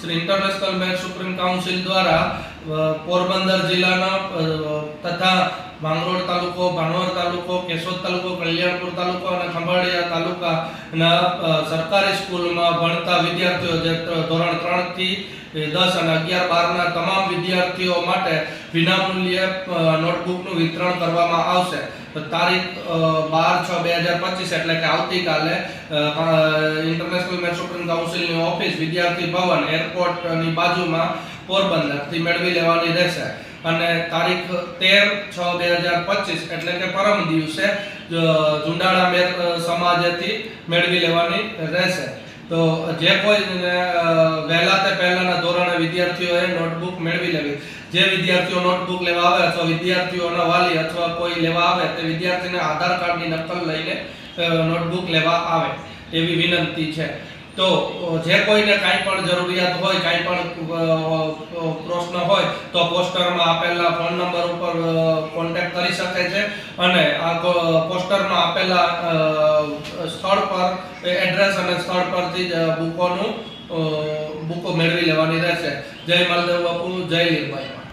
Shri international man supreme council દ્વારા પોરબંદર જિલ્લાના તથા માંગરોળ તાલુકો ભાણવર તાલુકો, કેશોદ તાલુકો, કલ્યાણપુર તાલુકો અને ખંભાળિયા તાલુકાના સરકારી સ્કૂલમાં ભણતા વિદ્યાર્થીઓ જે ધોરણ ત્રણથી દસ અને અગિયાર બારના તમામ વિદ્યાર્થીઓ માટે વિનામૂલ્યે નોટબુકનું વિતરણ કરવામાં આવશે. તારીખ બાર છ બે હજાર પચીસ એટલે કે આવતીકાલે ઇન્ટરનેશનલ ઓફિસ વિદ્યાર્થી ભવન એરપોર્ટની બાજુમાં પોરબંદરથી મેળવી લેવાની રહેશે. અને તારીખ તેર છ બે હજાર પચીસ એટલે કે પરમ દિવસે જુંડાળા મેર સમાજેથી મેળવી લેવાની રહેશે. તો જે કોઈ વહેલા તે પહેલાના ધોરણે વિદ્યાર્થીઓએ નોટબુક મેળવી લેવી. જે વિદ્યાર્થીઓ નોટબુક લેવા આવે, અથવા વિદ્યાર્થીઓના વાલી અથવા કોઈ લેવા આવે, તે વિદ્યાર્થીને આધાર કાર્ડની નકલ લઈને નોટબુક લેવા આવે, એવી વિનંતી છે. તો જે કોઈને કાંઈ પણ જરૂરિયાત હોય, કાંઈ પણ પ્રશ્ન હોય, તો પોસ્ટરમાં આપેલા ફોન નંબર ઉપર કોન્ટેક્ટ કરી શકે છે. અને આ પોસ્ટરમાં આપેલા સ્થળ પર એડ્રેસ અને સ્થળ પરથી જ બુકોનું બુકો મેળવી લેવાની રહેશે. જય માલદેવ બાપુ, જય લીરભાઈ